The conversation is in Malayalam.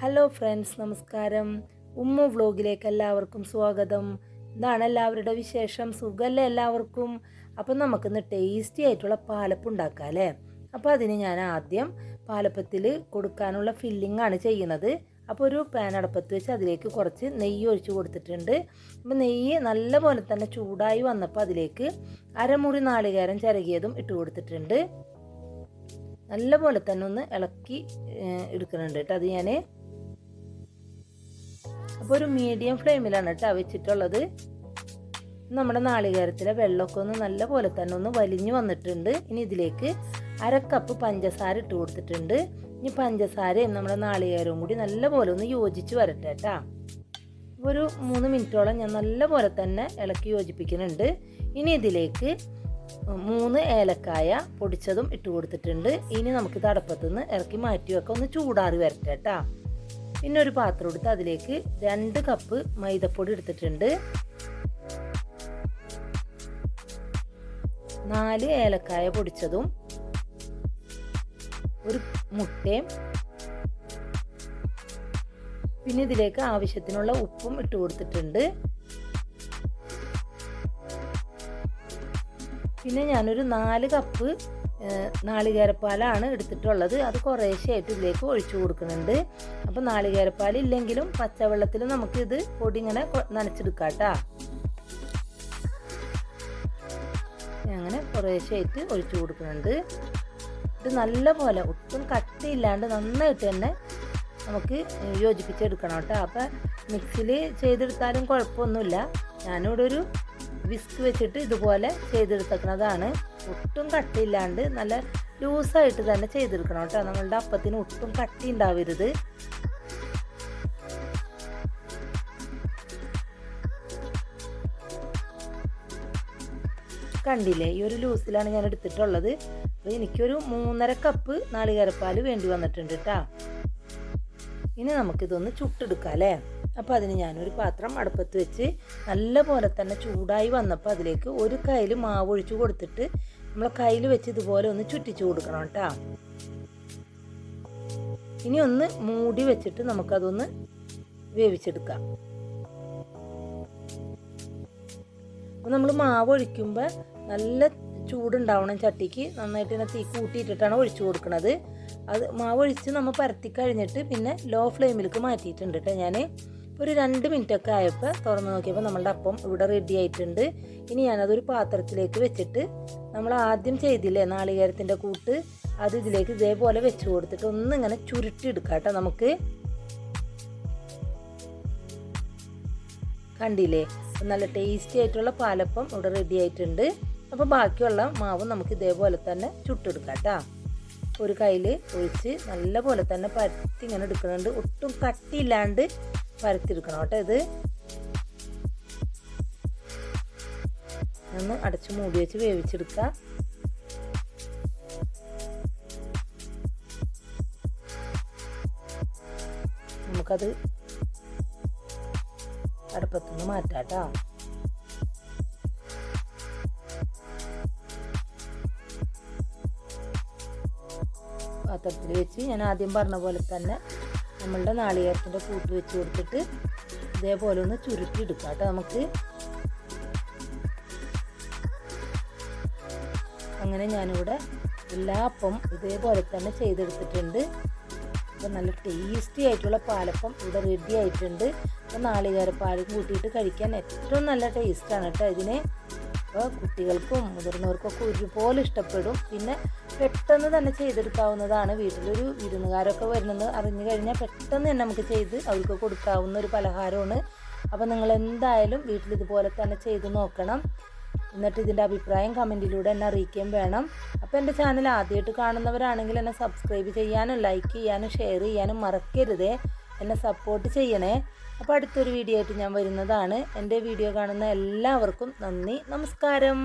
ഹലോ ഫ്രണ്ട്സ് നമസ്കാരം. ഉമ്മ വ്ലോഗിലേക്ക് എല്ലാവർക്കും സ്വാഗതം. ഇതാണ് എല്ലാവരുടെ വിശേഷം. സുഖമല്ലേ എല്ലാവർക്കും? അപ്പം നമുക്കിന്ന് ടേസ്റ്റി ആയിട്ടുള്ള പാലപ്പം ഉണ്ടാക്കാം അല്ലേ? അപ്പോൾ അതിന് ഞാൻ ആദ്യം പാലപ്പത്തിൽ കൊടുക്കാനുള്ള ഫില്ലിംഗ് ആണ് ചെയ്യുന്നത്. അപ്പോൾ ഒരു പാൻ അടപ്പത്ത് വെച്ച് അതിലേക്ക് കുറച്ച് നെയ്യ് ഒഴിച്ച് കൊടുത്തിട്ടുണ്ട്. അപ്പോൾ നെയ്യ് നല്ല പോലെ തന്നെ ചൂടായി വന്നപ്പോൾ അതിലേക്ക് അരമുറി നാളികേരം ചിരകിയതും ഇട്ട് കൊടുത്തിട്ടുണ്ട്. നല്ല പോലെ തന്നെ ഒന്ന് ഇളക്കി എടുക്കുന്നുണ്ട് കേട്ടോ. അത് ഞാൻ അപ്പോൾ ഒരു മീഡിയം ഫ്ലെയിമിലാണ് കേട്ടോ വെച്ചിട്ടുള്ളത്. നമ്മുടെ നാളികേരത്തിലെ വെള്ളമൊക്കെ ഒന്ന് നല്ല പോലെ തന്നെ ഒന്ന് വലിഞ്ഞു വന്നിട്ടുണ്ട്. ഇനി ഇതിലേക്ക് അര കപ്പ് പഞ്ചസാര ഇട്ട് കൊടുത്തിട്ടുണ്ട്. ഇനി പഞ്ചസാരയും നമ്മുടെ നാളികേരവും കൂടി നല്ല പോലെ ഒന്ന് യോജിച്ച് വരട്ടെ കേട്ടാ ഒരു മൂന്ന് മിനിറ്റോളം ഞാൻ നല്ല പോലെ തന്നെ ഇളക്കി യോജിപ്പിക്കുന്നുണ്ട്. ഇനി ഇതിലേക്ക് മൂന്ന് ഏലക്കായ പൊടിച്ചതും ഇട്ട് കൊടുത്തിട്ടുണ്ട്. ഇനി നമുക്ക് തടപ്പത്തുനിന്ന് ഇറക്കി മാറ്റി വെക്കാം ഒന്ന് ചൂടാറി വരട്ടെ കേട്ടാ പിന്നെ ഒരു പാത്രം എടുത്ത് അതിലേക്ക് രണ്ട് കപ്പ് മൈദപ്പൊടി എടുത്തിട്ടുണ്ട്. നാല് ഏലക്കായ പൊടിച്ചതും ഒരു മുട്ടയും. പിന്നെ ഇതിലേക്ക് ആവശ്യത്തിനുള്ള ഉപ്പും ഇട്ട് കൊടുത്തിട്ടുണ്ട്. പിന്നെ ഞാനൊരു നാല് കപ്പ് നാളികേരപ്പാലാണ് എടുത്തിട്ടുള്ളത്. അത് കുറേശ്ശെയായിട്ട് ഇതിലേക്ക് ഒഴിച്ചു കൊടുക്കുന്നുണ്ട്. അപ്പോൾ നാളികേരപ്പാൽ ഇല്ലെങ്കിലും പച്ചവെള്ളത്തിൽ നമുക്കിത് പൊടി ഇങ്ങനെ നനച്ചെടുക്കാം കേട്ടോ. അങ്ങനെ കുറേശ്ശെയായിട്ട് ഒഴിച്ചു കൊടുക്കുന്നുണ്ട്. ഇത് നല്ല പോലെ ഒട്ടും കട്ടിയില്ലാണ്ട് നന്നായിട്ട് തന്നെ നമുക്ക് യോജിപ്പിച്ചെടുക്കണം കേട്ടോ. അപ്പം മിക്സിയിൽ ചെയ്തെടുത്താലും കുഴപ്പമൊന്നുമില്ല. ഞാനിവിടെ ഒരു വിസ്ക് വെച്ചിട്ട് ഇതുപോലെ ചെയ്തെടുത്തേക്കുന്നതാണ് ഒട്ടും കട്ടിയില്ലാണ്ട് നല്ല ലൂസായിട്ട് തന്നെ ചെയ്തെടുക്കണം കേട്ടോ. നമ്മളുടെ അപ്പത്തിന് ഒട്ടും കട്ടി ഉണ്ടാവരുത്. കണ്ടില്ലേ? ഈ ഒരു ലൂസിലാണ് ഞാൻ എടുത്തിട്ടുള്ളത്. അപ്പോൾ എനിക്കൊരു മൂന്നര കപ്പ് നാളികേരപ്പാൽ വേണ്ടി വന്നിട്ടുണ്ട് കേട്ടോ. ഇനി നമുക്കിതൊന്ന് ചുട്ടെടുക്കാം അല്ലേ അപ്പോൾ അതിന് ഞാനൊരു പാത്രം അടുപ്പത്ത് വെച്ച് നല്ല പോലെ തന്നെ ചൂടായി വന്നപ്പോൾ അതിലേക്ക് ഒരു കയ്യിൽ മാവ് ഒഴിച്ചു കൊടുത്തിട്ട് നമ്മൾ കയ്യിൽ വെച്ച് ഇതുപോലെ ഒന്ന് ചുറ്റിച്ചു കൊടുക്കണം കേട്ടോ. ഇനി ഒന്ന് മൂടി വെച്ചിട്ട് നമുക്കതൊന്ന് വേവിച്ചെടുക്കാം. അപ്പോൾ നമ്മൾ മാവ് ഒഴിക്കുമ്പോൾ നല്ല ചൂടുണ്ടാവണം ചട്ടിക്ക്. നന്നായിട്ട് തന്നെ തീ കൂട്ടിയിട്ടിട്ടാണ് ഒഴിച്ചു കൊടുക്കുന്നത് അത് മാവ് ഒഴിച്ച് നമ്മൾ പരത്തി കഴിഞ്ഞിട്ട് പിന്നെ ലോ ഫ്ലെയിമിലേക്ക് മാറ്റിയിട്ടുണ്ട് കേട്ടോ ഞാൻ ഒരു രണ്ട് മിനിറ്റ് ഒക്കെ ആയപ്പോൾ തുറന്ന് നോക്കിയപ്പോൾ നമ്മളുടെ അപ്പം ഇവിടെ റെഡി ആയിട്ടുണ്ട്. ഇനി ഞാനതൊരു പാത്രത്തിലേക്ക് വെച്ചിട്ട് നമ്മൾ ആദ്യം ചെയ്തില്ലേ നാളികേരത്തിന്റെ കൂട്ട് അത് ഇതിലേക്ക് ഇതേപോലെ വെച്ച് കൊടുത്തിട്ട് ഒന്നിങ്ങനെ ചുരുട്ടിയെടുക്കാം കേട്ടോ നമുക്ക്. കണ്ടില്ലേ? നല്ല ടേസ്റ്റി ആയിട്ടുള്ള പാലപ്പം ഇവിടെ റെഡി ആയിട്ടുണ്ട്. അപ്പോൾ ബാക്കിയുള്ള മാവ് നമുക്ക് ഇതേപോലെ തന്നെ ചുട്ടെടുക്കാം കേട്ടോ. ഒരു കയ്യിൽ ഒഴിച്ച് നല്ലപോലെ തന്നെ പരത്തി ഇങ്ങനെ എടുക്കുന്നുണ്ട്. ഒട്ടും കട്ടിയില്ലാണ്ട് പരത്തിയെടുക്കണം കേട്ടോ ഇത്. ഒന്ന് അടച്ചു മൂടി വെച്ച് വേവിച്ചെടുക്കാം നമുക്കത് അടുപ്പത്തുനിന്ന് മാറ്റാം കേട്ടോ. പാത്രത്തിൽ വെച്ച് ഞാൻ ആദ്യം പറഞ്ഞ പോലെ തന്നെ നമ്മളുടെ നാളികേരത്തിന്റെ കൂട്ട് വെച്ച് കൊടുത്തിട്ട് ഇതേപോലെ ഒന്ന് ചുരുട്ടി എടുക്കാം കേട്ടോ നമുക്ക്. അങ്ങനെ ഞാനിവിടെ എല്ലാ അപ്പം ഇതേപോലെ തന്നെ ചെയ്തെടുത്തിട്ടുണ്ട്. അപ്പം നല്ല ടേസ്റ്റി ആയിട്ടുള്ള പാലപ്പം ഇവിടെ റെഡി ആയിട്ടുണ്ട്. അപ്പം നാളികേരപ്പാലും കൂട്ടിയിട്ട് കഴിക്കാൻ ഏറ്റവും നല്ല ടേസ്റ്റാണ് കേട്ടോ ഇതിന്. കുട്ടികൾക്കും മുതിർന്നവർക്കൊക്കെ ഒരുപോലെ ഇഷ്ടപ്പെടും. പിന്നെ പെട്ടെന്ന് തന്നെ ചെയ്തെടുക്കാവുന്നതാണ് വീട്ടിലൊരു വിരുന്നുകാരൊക്കെ വരുന്നത് അറിഞ്ഞു കഴിഞ്ഞാൽ പെട്ടെന്ന് തന്നെ നമുക്ക് ചെയ്ത് അവർക്ക് കൊടുക്കാവുന്ന ഒരു പലഹാരമാണ്. അപ്പോൾ നിങ്ങൾ എന്തായാലും വീട്ടിൽ ഇതുപോലെ തന്നെ ചെയ്ത് നോക്കണം. എന്നിട്ട് ഇതിന്റെ അഭിപ്രായം കമന്റിലൂടെ എന്നെ അറിയിക്കുകയും വേണം. അപ്പോൾ എന്റെ ചാനൽ ആദ്യമായിട്ട് കാണുന്നവരാണെങ്കിൽ എന്നെ സബ്സ്ക്രൈബ് ചെയ്യാനും ലൈക്ക് ചെയ്യാനും ഷെയർ ചെയ്യാനും മറക്കരുതേ. എന്നെ സപ്പോർട്ട് ചെയ്യണേ. അപ്പോൾ അടുത്തൊരു വീഡിയോ ആയിട്ട് ഞാൻ വരുന്നതാണ്. എന്റെ വീഡിയോ കാണുന്ന എല്ലാവർക്കും നന്ദി. നമസ്കാരം.